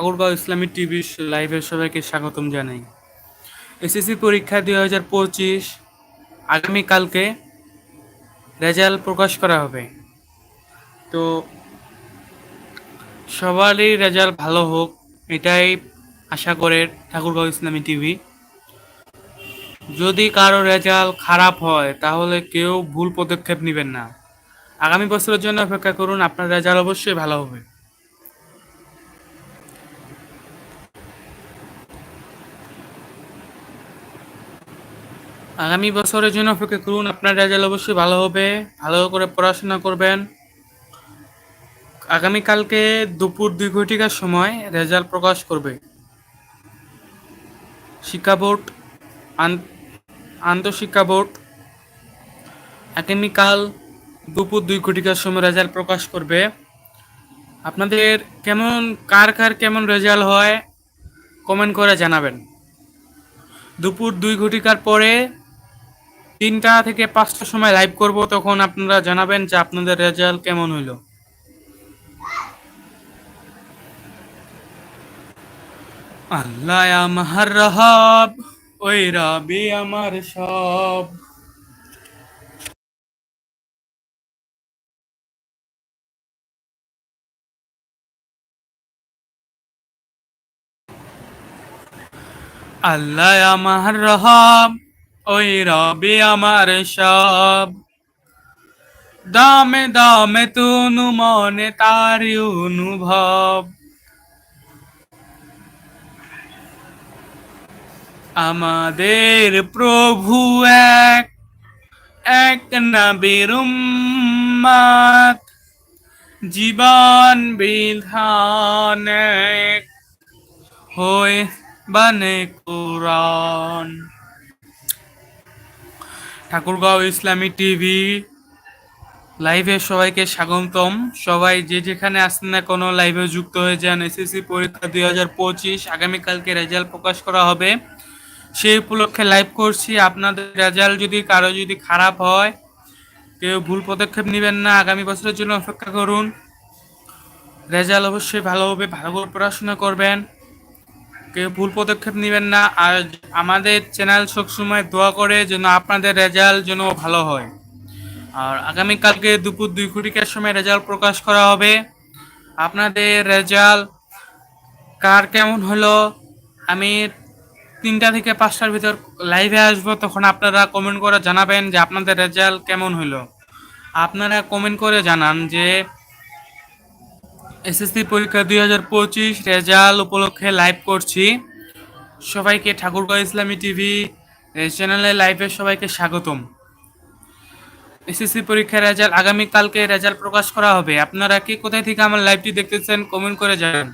ঠাকুরগাঁও ইসলামী TV লাইভের সবাইকে স্বাগতম জানাই। এসএসসি পরীক্ষা দুই হাজার পঁচিশ আগামীকালকে রেজাল্ট প্রকাশ করা হবে। তো সবারই রেজাল্ট ভালো হোক, এটাই আশা করে ঠাকুরগাঁও ইসলামী টিভি। যদি কারও রেজাল্ট খারাপ হয়, তাহলে কেউ ভুল পদক্ষেপ নেবেন না। আগামী বছরের জন্য অপেক্ষা করুন, আপনার রেজাল্ট অবশ্যই ভালো হবে। আগামী বছরের জন্য অপেক্ষা করুন, আপনার রেজাল্ট অবশ্যই ভালো হবে, ভালো করে পড়াশোনা করবেন। আগামীকালকে দুপুর দুই ঘটিকার সময় রেজাল্ট প্রকাশ করবে। শিক্ষা বোর্ড আন্তঃশিক্ষা বোর্ড, আগামীকাল দুপুর দুই ঘটিকার সময় রেজাল্ট প্রকাশ করবে। আপনাদের কেমন, কার কার কেমন রেজাল্ট হয়, কমেন্ট করে জানাবেন। দুপুর দুই ঘটিকার পরে তিনটা থেকে পাঁচটার সময় লাইভ করব, তখন আপনারা জানাবেন যে আপনাদের রেজাল্ট কেমন হইল। আল্লাহ আমার রহব, ওই রবি আমার সব। আল্লাহ আমার রহব ওই রবি আমার সব। দামে দামে তুনু মনে তার অনুভব। আমাদের প্রভু এক এক নবীর জীবন বিধান এক। হয়ে বানে কোরআন। ঠাকুরগাঁও ইসলামী টিভি লাইভে সবাইকে স্বাগতম। সবাই যে যেখানে আসেন না কোনো লাইভে যুক্ত হয়ে যান। এসএসসি পরীক্ষা দুই হাজার পঁচিশ, আগামীকালকে রেজাল্ট প্রকাশ করা হবে। সেই উপলক্ষে লাইভ করছি। আপনাদের রেজাল্ট যদি, কারও যদি খারাপ হয়, কেউ ভুল পদক্ষেপ নেবেন না, আগামী বছরের জন্য অপেক্ষা করুন। রেজাল্ট অবশ্যই ভালো হবে, ভালো করে পড়াশোনা করবেন। কেউ ভুল পদক্ষেপ নেবেন না, আর আমাদের চ্যানেল সবসময় দোয়া করে যেন আপনাদের রেজাল্ট যেন ভালো হয়। আর আগামীকালকে দুপুর দুই ঘটিকার সময় রেজাল্ট প্রকাশ করা হবে। আপনাদের রেজাল্ট কার কেমন হলো? আমি তিনটা থেকে পাঁচটার ভিতর লাইভে আসব, তখন আপনারা কমেন্ট করে জানাবেন যে আপনাদের রেজাল্ট কেমন হলো। আপনারা কমেন্ট করে জানান যে এসএসসি পরীক্ষা দুই হাজার পঁচিশ রেজাল্ট উপলক্ষে লাইভ করছি। সবাইকে ঠাকুরগাঁও ইসলামী টিভি চ্যানেলে লাইভে সবাইকে স্বাগতম। এসএসসি পরীক্ষার রেজাল্ট আগামীকালকে রেজাল্ট প্রকাশ করা হবে। আপনারা কি কোথায় থেকে আমার লাইভটি দেখতেছেন কমেন্ট করে জানান।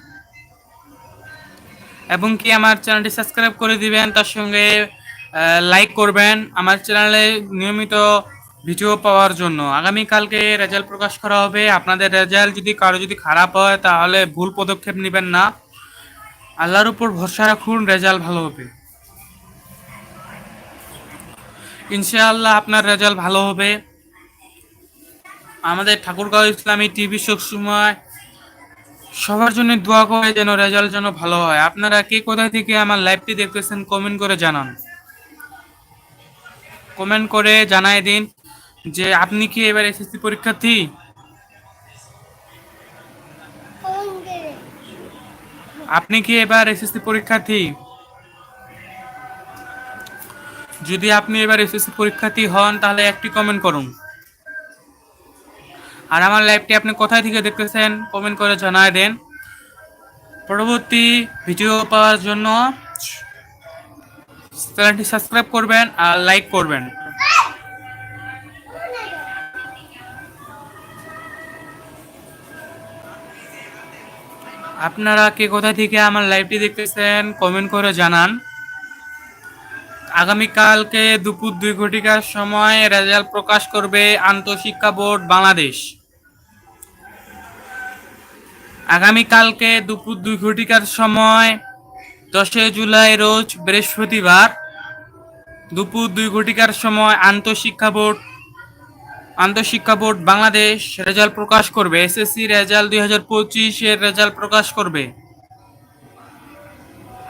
এবং কি আমার চ্যানেলটি সাবস্ক্রাইব করে দিবেন, তার সঙ্গে লাইক করবেন। আমার চ্যানেলে নিয়মিত ভিডিও পাওয়ার জন্য। আগামীকালকে রেজাল্ট প্রকাশ করা হবে। আপনাদের রেজাল্ট যদি কারও যদি খারাপ হয়, তাহলে ভুল পদক্ষেপ নেবেন না। আল্লাহর উপর ভরসা রাখুন, রেজাল্ট ভালো হবে। ইনশাআল্লাহ আপনার রেজাল্ট ভালো হবে। আমাদের ঠাকুরগাঁও ইসলামী টিভি সময় সবার জন্য দোয়া করে যেন রেজাল্ট যেন ভালো হয়। আপনারা কে কোথা থেকে আমার লাইভটি দেখতেছেন, কমেন্ট করে জানান। কমেন্ট করে জানাই দিন। যে আপনি কি এবার এসএসসি পরীক্ষার্থী আপনি কি এবার এসএসসি পরীক্ষার্থী যদি আপনি এবার এসএসসি পরীক্ষার্থী হন, তাহলে একটি কমেন্ট করুন। আর আমার লাইভটি আপনি কোথায় থেকে দেখতেছেন কমেন্ট করে জানায় দেন। পরবর্তী ভিডিও পাওয়ার জন্য চ্যানেলটি সাবস্ক্রাইব করবেন আর লাইক করবেন। আপনারা কে কোথা থেকে আমার লাইভটি দেখতেছেন কমেন্ট করে জানান। আগামীকালকে দুপুর দুই ঘটিকার সময় রেজাল্ট প্রকাশ করবে আন্তঃশিক্ষা বোর্ড বাংলাদেশ। আগামীকালকে দুপুর দুই ঘটিকার সময় দশই জুলাই রোজ বৃহস্পতিবার দুপুর দুই ঘটিকার সময় আন্তঃশিক্ষা বোর্ড আন্তঃশিক্ষা বোর্ড বাংলাদেশ রেজাল্ট প্রকাশ করবে। এসএসসি রেজাল্ট দুই হাজার পঁচিশের রেজাল্ট প্রকাশ করবে।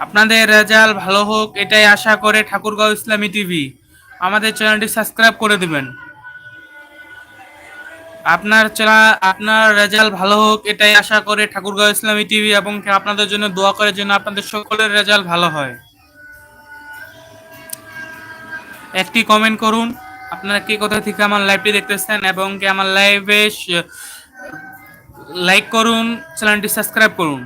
আপনাদের রেজাল্ট ভালো হোক, এটাই আশা করে ঠাকুরগাঁও ইসলামী টিভি। আমাদের চ্যানেলটি সাবস্ক্রাইব করে দেবেন। আপনার চ্যানেল, আপনার রেজাল্ট ভালো হোক, এটাই আশা করে ঠাকুরগাঁও ইসলামী টিভি এবং আপনাদের জন্য দোয়া করে যেন আপনাদের সকলের রেজাল্ট ভালো হয়। একটি কমেন্ট করুন। আপনারা কি কোথা থেকে আমার লাইভটি দেখতেছেন এবং কি আমার লাইভে লাইক করুন চ্যানেলটি সাবস্ক্রাইব করুন।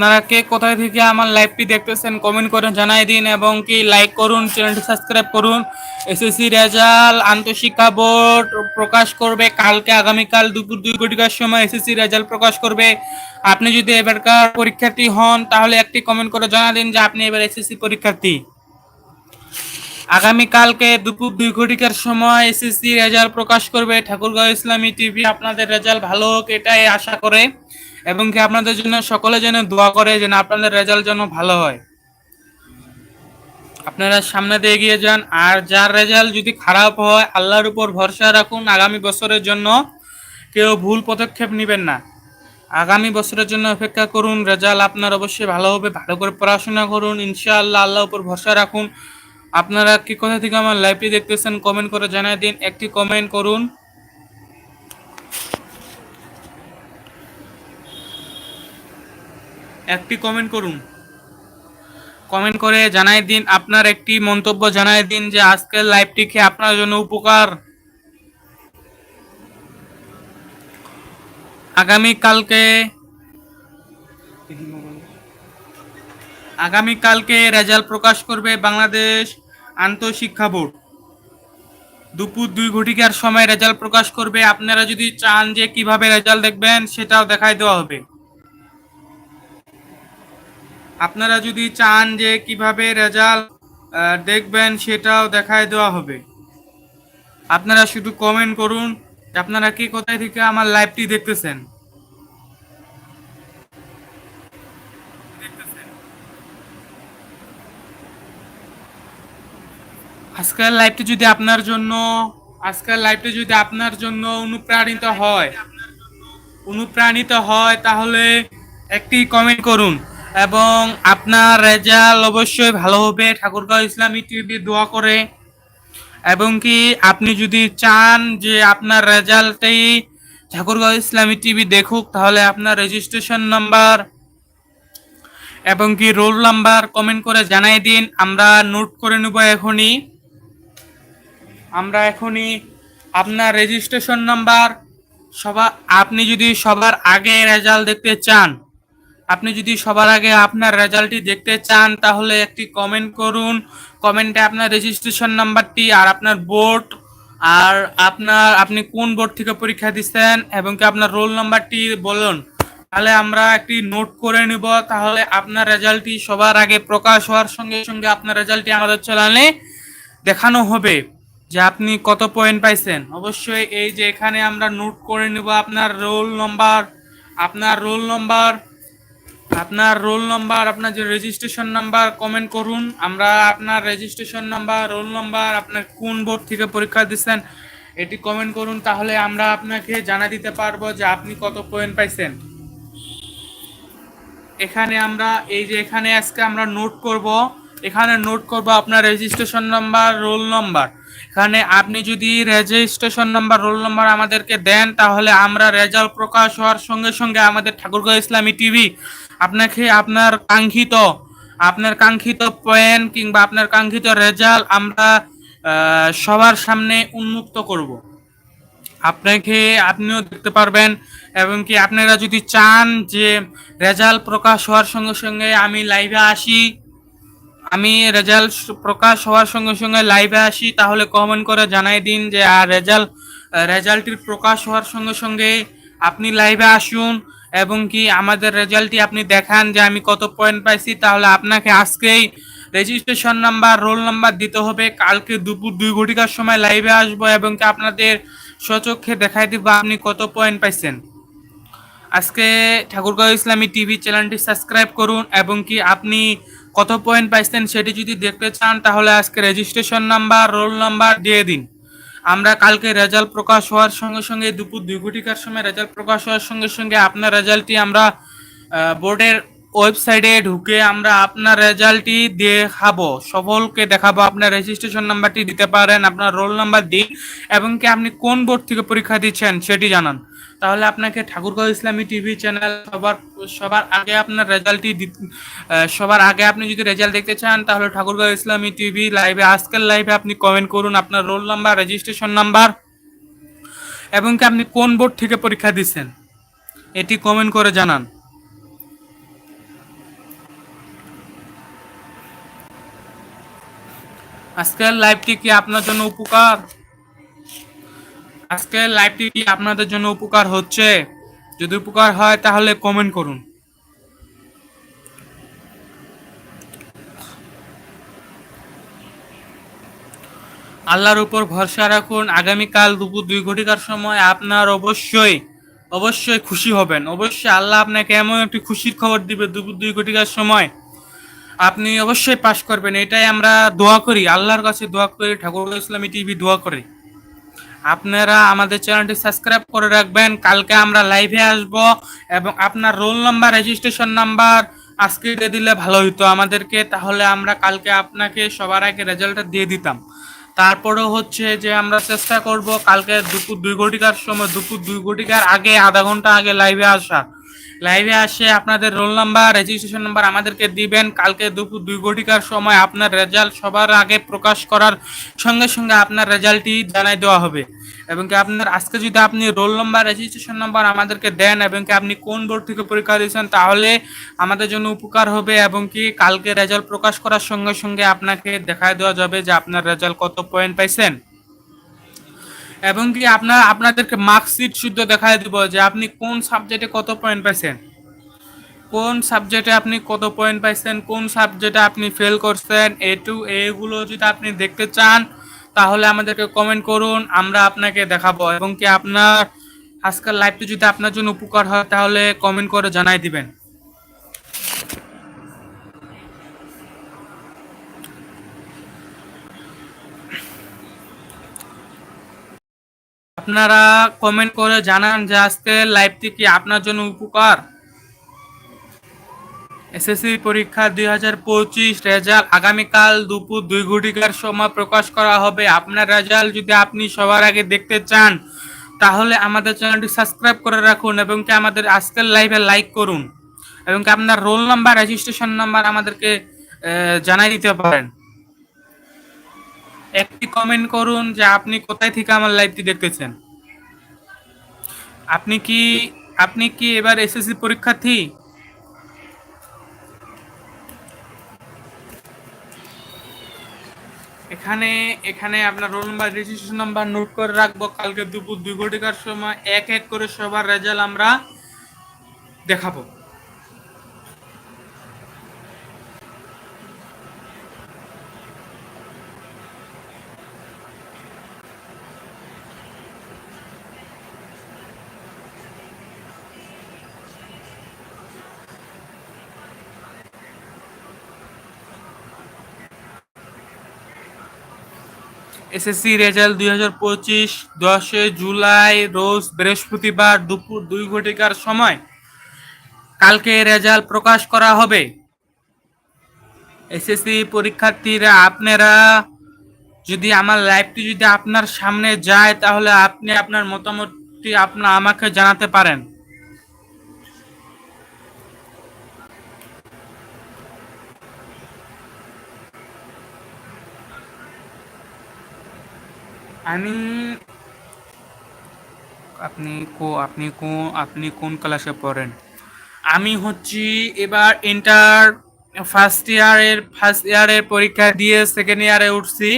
আপনারা কে কোথায় থেকে আমার লাইভটি দেখতেছেন কমেন্ট করে জানাই দিন এবং কি লাইক করুন চ্যানেলটি সাবস্ক্রাইব করুন। এসএসসি রেজাল্ট আন্তঃশিক্ষা বোর্ড প্রকাশ করবে কালকে, আগামীকাল দুপুর দুই ঘটিকার সময় এসএসসি রেজাল্ট প্রকাশ করবে। আপনি যদি এবারকার পরীক্ষার্থী হন, তাহলে একটি কমেন্ট করে জানা দিন যে আপনি এবার এসএসসি পরীক্ষার্থী। আগামীকালকে দুপুর দুই ঘটিকার সময় এসএসসি রেজাল্ট প্রকাশ করবে ঠাকুরগাঁও ইসলামী টিভি আপনাদের রেজাল্ট ভালো হোক, এটাই আশা করে। এবং কি আপনাদের জন্য সকলে যেন দোয়া করে যেন আপনাদের রেজাল্ট যেন ভালো হয়। আপনারা সামনে দিয়ে এগিয়ে যান। আর যার রেজাল্ট যদি খারাপ হয়, আল্লাহর উপর ভরসা রাখুন। আগামী বছরের জন্য কেউ ভুল পদক্ষেপ নেবেন না। আগামী বছরের জন্য অপেক্ষা করুন। রেজাল্ট আপনার অবশ্যই ভালো হবে। ভালো করে পড়াশোনা করুন। ইনশাআল্লাহ আল্লাহ উপর ভরসা রাখুন। আপনারা কি কোথা থেকে আমার লাইভটি দেখতেছেন কমেন্ট করে জানাই দিন। একটি কমেন্ট করুন। একটি কমেন্ট করুন। কমেন্ট করে জানাই দিন, আপনার একটি মন্তব্য জানাই দিন যে আজকের লাইভটি খেয়ে আপনার জন্য উপকার? আগামী কালকে আগামী কালকে রেজাল্ট প্রকাশ করবে বাংলাদেশ আন্তঃশিক্ষা বোর্ড। দুপুর দুই ঘটিকার সময় রেজাল্ট প্রকাশ করবে। আপনারা যদি চান যে কীভাবে রেজাল্ট দেখবেন, সেটাও দেখাই দেওয়া হবে। আপনারা যদি চান যে কীভাবে রেজাল্ট দেখবেন সেটাও দেখায় দেওয়া হবে। আপনারা শুধু কমেন্ট করুন আপনারা কি কোথায় থেকে আমার লাইভটি দেখতেছেন। আজকের লাইভটি যদি আপনার জন্য, আজকের লাইভটি যদি আপনার জন্য অনুপ্রাণিত হয় অনুপ্রাণিত হয়, তাহলে একটি কমেন্ট করুন। এবং আপনার রেজাল্ট অবশ্যই ভালো হবে। ঠাকুরগাঁও ইসলামী টিভি দোয়া করে। এবং কি আপনি যদি চান যে আপনার রেজাল্টেই ঠাকুরগাঁও ইসলামী টিভি দেখুক, তাহলে আপনার রেজিস্ট্রেশন নাম্বার এবং কি রোল নাম্বার কমেন্ট করে জানাই দিন। আমরা নোট করে নেব এখনই। আমরা এখনই আপনার রেজিস্ট্রেশন নাম্বার সবার আপনি যদি সবার আগে রেজাল্ট দেখতে চান আপনি যদি সবার আগে আপনার রেজাল্টটি দেখতে চান, তাহলে একটি কমেন্ট করুন। কমেন্টে আপনার রেজিস্ট্রেশন নাম্বারটি আর আপনার বোর্ড আর আপনার, আপনি কোন বোর্ড থেকে পরীক্ষা দিচ্ছেন এবং কি আপনার রোল নাম্বারটি বলুন। তাহলে আমরা একটি নোট করে নিব। তাহলে আপনার রেজাল্টটি সবার আগে প্রকাশ হওয়ার সঙ্গে সঙ্গে আপনার রেজাল্টটি আমাদের চ্যানেলে দেখানো হবে যে আপনি কত পয়েন্ট পাইছেন। অবশ্যই এই যে এখানে আমরা নোট করে নিব আপনার রোল নম্বর আপনার রোল নম্বর আপনার রোল নাম্বার, আপনার যে রেজিস্ট্রেশন নাম্বার কমেন্ট করুন। আমরা আপনার রেজিস্ট্রেশন নাম্বার, রোল নাম্বার, আপনার কোন বোর্ড থেকে পরীক্ষা দিচ্ছেন, এটি কমেন্ট করুন। তাহলে আমরা আপনাকে জানা দিতে পারব যে আপনি কত পয়েন্ট পাইছেন। এখানে আমরা, এই যে এখানে আজকে আমরা নোট করব। এখানে নোট করব আপনার রেজিস্ট্রেশন নাম্বার, রোল নাম্বার। এখানে আপনি যদি রেজিস্ট্রেশন নাম্বার, রোল নাম্বার আমাদেরকে দেন, তাহলে আমরা রেজাল্ট প্রকাশ হওয়ার সঙ্গে সঙ্গে আমাদের ঠাকুরগাঁও ইসলামী টিভি আপনাকে আপনার কাঙ্ক্ষিত আপনার কাঙ্ক্ষিত পয়েন্ট কিংবা আপনার কাঙ্ক্ষিত রেজাল্ট আমরা সবার সামনে উন্মুক্ত করব। আপনাকে আপনিও দেখতে পারবেন এবং কি আপনারা যদি চান যে রেজাল্ট প্রকাশ হওয়ার সঙ্গে সঙ্গে আমি লাইভে আসি, আমি রেজাল্ট প্রকাশ হওয়ার সঙ্গে সঙ্গে লাইভে আসি, তাহলে কমেন্ট করে জানাই দিন যে, আর রেজাল্ট রেজাল্টটির প্রকাশ হওয়ার সঙ্গে সঙ্গে আপনি লাইভে আসুন। এবং কি আমাদের রেজাল্টটি আপনি দেখান যে আমি কত পয়েন্ট পাইছি, তাহলে আপনাকে আজকেই রেজিস্ট্রেশন নাম্বার রোল নাম্বার দিতে হবে। কালকে দুপুর দুই ঘটিকার সময় লাইভে আসব এবং কি আপনাদের স্বচক্ষে দেখাই দিব আপনি কত পয়েন্ট পাইছেন। আজকে ঠাকুরগাঁও ইসলামী টিভি চ্যানেলটি সাবস্ক্রাইব করুন এবং কি আপনি কত পয়েন্ট পাইছেন সেটি যদি দেখতে চান, তাহলে আজকে রেজিস্ট্রেশন নাম্বার রোল নাম্বার দিয়ে দিন। আমরা কালকে রেজাল্ট প্রকাশ হওয়ার সঙ্গে সঙ্গে দুপুর দুই ঘটিকার সময় রেজাল্ট প্রকাশ হওয়ার সঙ্গে সঙ্গে আপনার রেজাল্টটি আমরা বোর্ডের ওয়েবসাইটে ঢুকে আমরা আপনার রেজাল্টটি দেখাবো। সবলকে দেখাবো। আপনার রেজিস্ট্রেশন নাম্বারটি দিতে পারেন, আপনার রোল নাম্বার দিন, এবং কি আপনি কোন বোর্ড থেকে পরীক্ষা দিচ্ছেন সেটি জানান। তাহলে আপনাকে ঠাকুরগাঁও ইসলামী টিভি চ্যানেল সবার সবার আগে আপনার রেজাল্টটি সবার আগে আপনি যদি রেজাল্ট দেখতে চান, তাহলে ঠাকুরগাঁও ইসলামী টিভি লাইভে আজকের লাইভে আপনি কমেন্ট করুন আপনার রোল নাম্বার রেজিস্ট্রেশন নাম্বার এবং কি আপনি কোন বোর্ড থেকে পরীক্ষা দিচ্ছেন, এটি কমেন্ট করে জানান। আজকের লাইভটি কি আপনার জন্য উপকার? আজকের লাইভটি কি আপনাদের জন্য উপকার হচ্ছে? যদি উপকার হয়, তাহলে কমেন্ট করুন। আল্লাহর উপর ভরসা রাখুন। আগামীকাল দুপুর দুই ঘটিকার সময় আপনার অবশ্যই অবশ্যই খুশি হবেন। অবশ্যই আল্লাহ আপনাকে এমন একটি খুশির খবর দিবে দুপুর দুই ঘটিকার সময়। আপনি অবশ্যই পাশ করবেন। এটাই আমরা দোয়া করি। আল্লাহর কাছে দোয়া করি। ঠাকুর ইসলামী টিভি দোয়া করি। আপনারা আমাদের চ্যানেলটি সাবস্ক্রাইব করে রাখবেন। কালকে আমরা লাইভে আসব এবং আপনার রোল নাম্বার রেজিস্ট্রেশন নাম্বার আজকে দিয়ে দিলে ভালো হতো আমাদেরকে। তাহলে আমরা কালকে আপনাকে সবার আগে রেজাল্টটা দিয়ে দিতাম। তারপরে হচ্ছে যে আমরা চেষ্টা করব কালকে দুপুর দুই ঘটিকার সময়, দুপুর দুই ঘটিকার আগে, আধা ঘণ্টা আগে লাইভে আসার লাইভে আসে আপনাদের রোল নাম্বার রেজিস্ট্রেশন নাম্বার আমাদেরকে দিবেন। কালকে দুপুর দুই ঘটিকার সময় আপনার রেজাল্ট সবার আগে প্রকাশ করার সঙ্গে সঙ্গে আপনার রেজাল্টটি জানাই দেওয়া হবে। এবং কি আপনার, আজকে যদি আপনি রোল নাম্বার রেজিস্ট্রেশন নাম্বার আমাদেরকে দেন এবং কি আপনি কোন বোর্ড থেকে পরীক্ষা দিয়েছেন, তাহলে আমাদের জন্য উপকার হবে এবং কি কালকে রেজাল্ট প্রকাশ করার সঙ্গে সঙ্গে আপনাকে দেখায় দেওয়া যাবে যে আপনার রেজাল্ট কত পয়েন্ট পাইছেন। এবং কি আপনার আপনাদেরকে মার্কশিট শুদ্ধ দেখায় দিব যে আপনি কোন সাবজেক্টে কত পয়েন্ট পাইছেন? কোন সাবজেক্টে আপনি কত পয়েন্ট পাইছেন? কোন সাবজেক্টে আপনি ফেল করছেন? এ টু এগুলো যদি আপনি দেখতে চান, তাহলে আমাদেরকে কমেন্ট করুন, আমরা আপনাকে দেখাবো। এবং কি আপনার আজকাল লাইভটি যদি আপনার জন্য উপকার হয়, তাহলে কমেন্ট করে জানাই দিবেন। আপনারা কমেন্ট করে জানান যে আজকে লাইভটি কি আপনার জন্য উপকার? এসএসসি পরীক্ষা দুই হাজার পঁচিশ রেজাল্ট আগামীকাল দুপুর দুই ঘটিকার সময় প্রকাশ করা হবে। আপনার রেজাল্ট যদি আপনি সবার আগে দেখতে চান, তাহলে আমাদের চ্যানেলটি সাবস্ক্রাইব করে রাখুন এবং কি আমাদের আজকের লাইভে লাইক করুন এবং কি আপনার রোল নাম্বার রেজিস্ট্রেশন নাম্বার আমাদেরকে জানাই দিতে পারেন। একটি কমেন্ট করুন যে আপনি কোথায় থেকে আমার লাইভটি দেখতেছেন। আপনি কি আপনি কি এবার এসএসসি পরীক্ষার্থী? এখানে এখানে আপনার roll number registration number note করে রাখব। কালকে দুপুর দুই ঘটিকার সময় এক এক করে সবার রেজাল্ট আমরা দেখাবো। এসএসসি রেজাল্ট দুই হাজার পঁচিশ দশই জুলাই, রোজ বৃহস্পতিবার দুপুর দুই ঘটিকার সময়। কালকে রেজাল্ট প্রকাশ করা হবে। এসএসসি পরীক্ষার্থীরা, আপনারা যদি আমার লাইভটি যদি আপনার সামনে যায়, তাহলে আপনি আপনার মতামতটি আপনার আমাকে জানাতে পারেন। আমি আপনি কো আপনি কো, আপনি কোন ক্লাসে পড়েন? আমি হচ্ছি এবার ইন্টার ফার্স্ট ইয়ারের ফার্স্ট ইয়ারের পরীক্ষা দিয়ে সেকেন্ড ইয়ারে উঠছি।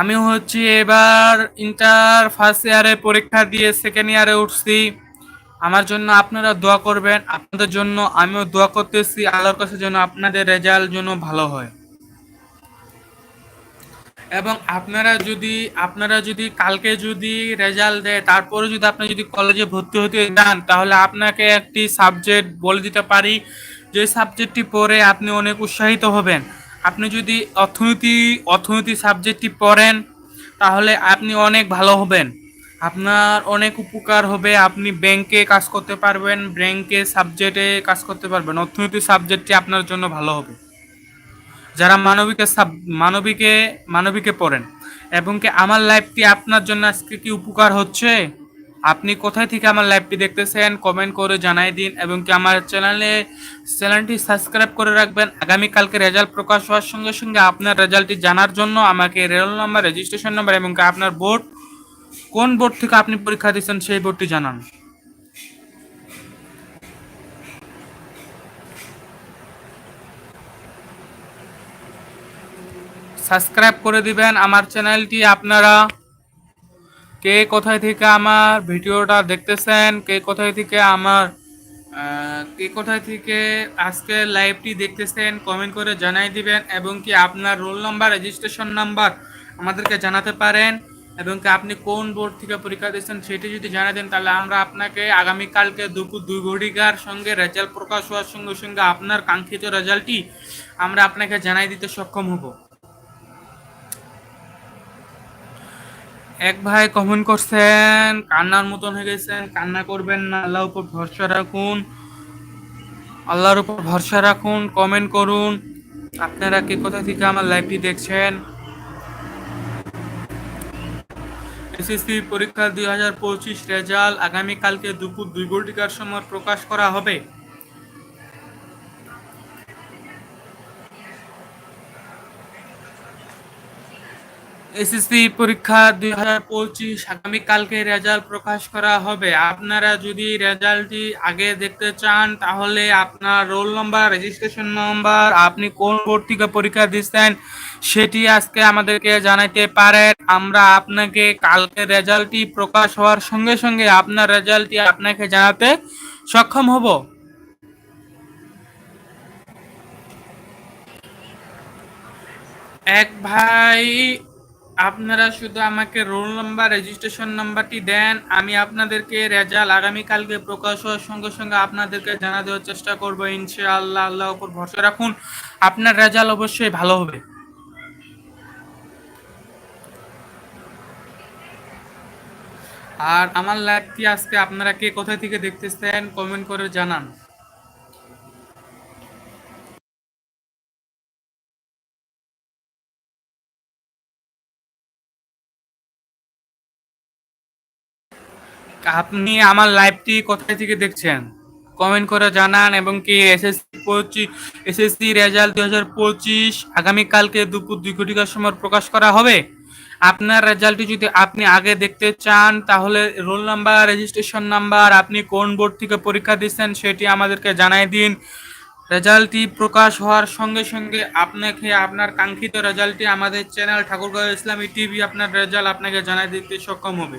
আমি হচ্ছি এবার ইন্টার ফার্স্ট ইয়ারের পরীক্ষা দিয়ে সেকেন্ড ইয়ারে উঠছি। আমার জন্য আপনারা দোয়া করবেন। আপনাদের জন্য আমিও দোয়া করতেছি। আল্লাহর কাছে যেন আপনাদের রেজাল্ট যেন ভালো হয়। এবং আপনারা যদি আপনারা যদি কালকে যদি রেজাল্ট দেয়, তারপরে যদি আপনি যদি কলেজে ভর্তি হতে যান, তাহলে আপনাকে একটি সাবজেক্ট বলে দিতে পারি, যে সাবজেক্টটি পড়ে আপনি অনেক উৎসাহিত হবেন। আপনি যদি অর্থনীতি অর্থনীতি সাবজেক্টটি পড়েন, তাহলে আপনি অনেক ভালো হবেন। আপনার অনেক উপকার হবে, আপনি ব্যাংকে কাজ করতে পারবেন ব্যাংকে সাবজেক্টে কাজ করতে পারবেন। অর্থনীতি সাবজেক্টটি আপনার জন্য ভালো হবে। যারা মানবিকে সাব মানবিকে মানবিকে পড়েন, এবং কি আমার লাইভটি আপনার জন্য আজকে কি উপকার হচ্ছে? আপনি কোথায় থেকে আমার লাইভটি দেখতেছেন? কমেন্ট করে জানাই দিন, এবং কি আমার চ্যানেলে চ্যানেলটি সাবস্ক্রাইব করে রাখবেন। আগামীকালকে রেজাল্ট প্রকাশ হওয়ার সঙ্গে সঙ্গে আপনার রেজাল্টটি জানার জন্য আমাকে রেল নাম্বার রেজিস্ট্রেশন নাম্বার এবং কি আপনার বোর্ড কোন বোর্ড থেকে আপনি পরীক্ষা দিচ্ছেন সেই বোর্ডটি জানান। সাবস্ক্রাইব করে দিবেন। আমার চ্যানেলটি আপনারা কে কোথায় থেকে আমার ভিডিওটা দেখতেছেন, কে কোথায় থেকে আমার কে কোথায় থেকে আজকে লাইভটি দেখতেছেন কমেন্ট করে জানাই দিবেন এবং কি আপনার রোল নাম্বার রেজিস্ট্রেশন নাম্বার আমাদেরকে জানাতে পারেন এবং কি আপনি কোন বোর্ড থেকে পরীক্ষা দিচ্ছেন সেটি যদি জানা দেন, তাহলে আমরা আপনাকে আগামীকালকে দুপুর দুই ঘটিকার সঙ্গে রেজাল্ট প্রকাশ হওয়ার সঙ্গে সঙ্গে আপনার কাঙ্ক্ষিত রেজাল্টটি আমরা আপনাকে জানাই দিতে সক্ষম হব। এক ভাই কমেন্ট করছেন, কান্নার মতন হয়ে গেছেন, কান্না করবেন না, আল্লাহর উপর ভরসা রাখুন, আল্লাহর উপর ভরসা রাখুন কমেন্ট করুন। আপনারা কে কোথা থেকে আমার লাইভটি দেখছেন? এসএসসি পরীক্ষা দুই হাজার পঁচিশ রেজাল্ট আগামীকালকে দুপুর দুই ঘটিকার সময় প্রকাশ করা হবে। এসএসসি পরীক্ষা দুই হাজার পঁচিশ আগামীকালকে রেজাল্ট প্রকাশ করা হবে। আপনারা যদি রেজাল্টটি আগে দেখতে চান, তাহলে আপনার রোল নম্বর, রেজিস্ট্রেশন নম্বর, আপনি কোন বোর্ড পরীক্ষা দিচ্ছেন, সেটি আজকে আমাদেরকে জানাইতে পারেন। আমরা আপনাকে কালকে রেজাল্টটি প্রকাশ হওয়ার সঙ্গে সঙ্গে আপনার রেজাল্টটি আপনাকে জানাতে সক্ষম হব। এক ভাই আপনারা শুধু আমাকে রোল নাম্বার রেজিস্ট্রেশন নাম্বারটি দেন। আমি আপনাদেরকে রেজাল্ট আগামীকালকে প্রকাশ হওয়ার সঙ্গে সঙ্গে আপনাদেরকে জানা দেওয়ার চেষ্টা করব, ইনশাআল্লাহ আল্লাহ উপর ভরসা রাখুন। আপনার রেজাল্ট অবশ্যই ভালো হবে। আর আমার লাইভটি আজকে আপনারা কে কোথায় থেকে দেখতেছেন কমেন্ট করে জানান। আপনি আমার লাইভটি কোথায় থেকে দেখছেন? কমেন্ট করে জানান এবং কি এসএসসি পঁচিশ এসএসসি রেজাল্ট দুই হাজার পঁচিশ আগামীকালকে দুপুর দুই ঘটিকার সময় প্রকাশ করা হবে? আপনার রেজাল্টটি যদি আপনি আগে দেখতে চান, তাহলে রোল নাম্বার রেজিস্ট্রেশন নাম্বার আপনি কোন বোর্ড থেকে পরীক্ষা দিচ্ছেন সেটি আমাদেরকে জানাই দিন। রেজাল্টটি প্রকাশ হওয়ার সঙ্গে সঙ্গে আপনাকে আপনার কাঙ্ক্ষিত রেজাল্টটি আমাদের চ্যানেল ঠাকুরগাঁও ইসলামী টিভি আপনার রেজাল্ট আপনাকে জানাই দিতে সক্ষম হবে।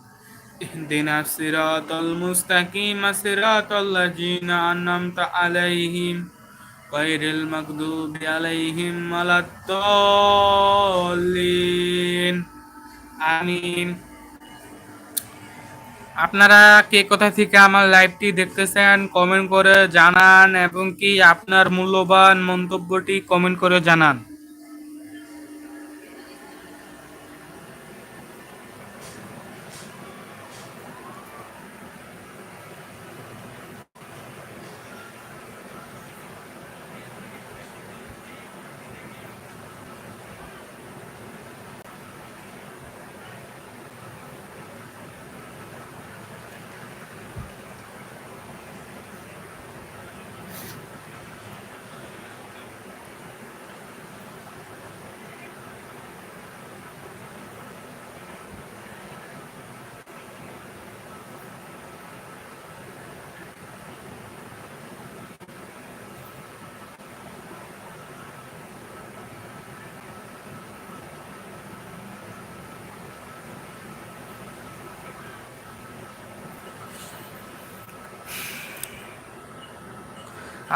اهدنا الصراط المستقيم صراط الذين أنعمت عليهم غير المغضوب عليهم ولا الضالين আমিন আপনারা কে কোথা থেকে আমার লাইভটি দেখতেছেন কমেন্ট করে জানান এবং কি আপনার মূল্যবান মন্তব্যটি কমেন্ট করে জানান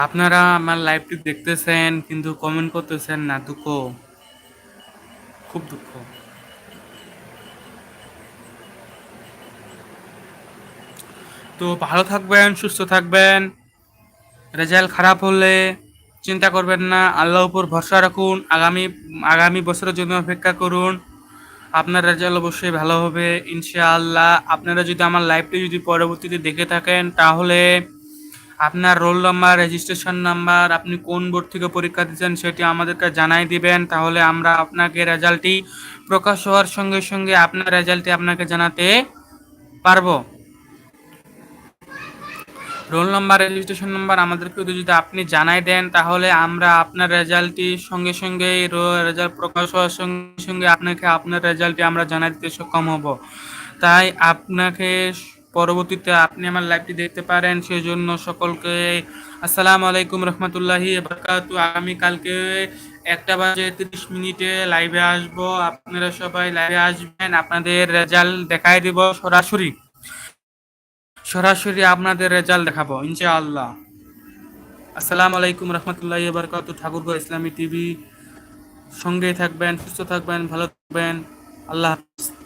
আপনারা আমার লাইভটি দেখতেছেন, কিন্তু কমেন্ট করতেছেন না, দুঃখ। খুব দুঃখ। তো ভালো থাকবেন, সুস্থ থাকবেন। রেজাল্ট খারাপ হলে চিন্তা করবেন না, আল্লাহর উপর ভরসা রাখুন। আগামী আগামী বছরের জন্য অপেক্ষা করুন। আপনার রেজাল্ট অবশ্যই ভালো হবে, ইনশাআল্লাহ। আপনারা যদি আমার লাইভটি যদি পরবর্তীতে দেখে থাকেন, তাহলে আপনার রোল নাম্বার রেজিস্ট্রেশন নাম্বার আপনি কোন বোর্ড থেকে পরীক্ষা দিচ্ছেন সেটি আমাদেরকে জানাই দিবেন। তাহলে আমরা আপনাকে রেজাল্টটি প্রকাশ হওয়ার সঙ্গে সঙ্গে আপনার রেজাল্টটি আপনাকে জানাতে পারব। রোল নাম্বার রেজিস্ট্রেশন নাম্বার আমাদেরকে যদি আপনি জানাই দেন, তাহলে আমরা আপনার রেজাল্টটি সঙ্গে সঙ্গে রেজাল্ট প্রকাশ হওয়ার সঙ্গে সঙ্গে আপনাকে আপনার রেজাল্টটি আমরা জানাই দিতে সক্ষম হব। তাই আপনাকে পরবর্তীতে আপনি আমার লাইভটি দেখতে পারেন সেই জন্য সকলকে আসসালামু আলাইকুম রহমতুল্লাহি আগামী কালকে একটা বাজে তিরিশ মিনিটে লাইভে আসব। আপনারা সবাই লাইভে আসবেন। আপনাদের রেজাল্ট দেখাই দিব সরাসরি। সরাসরি আপনাদের রেজাল্ট দেখাবো, ইনশাআল্লাহ। আসসালামু আলাইকুম রহমতুল্লাহ বারকাত ঠাকুরগড় ইসলামী টিভি সঙ্গে থাকবেন, সুস্থ থাকবেন, ভালো থাকবেন। আল্লাহ হাফিজ।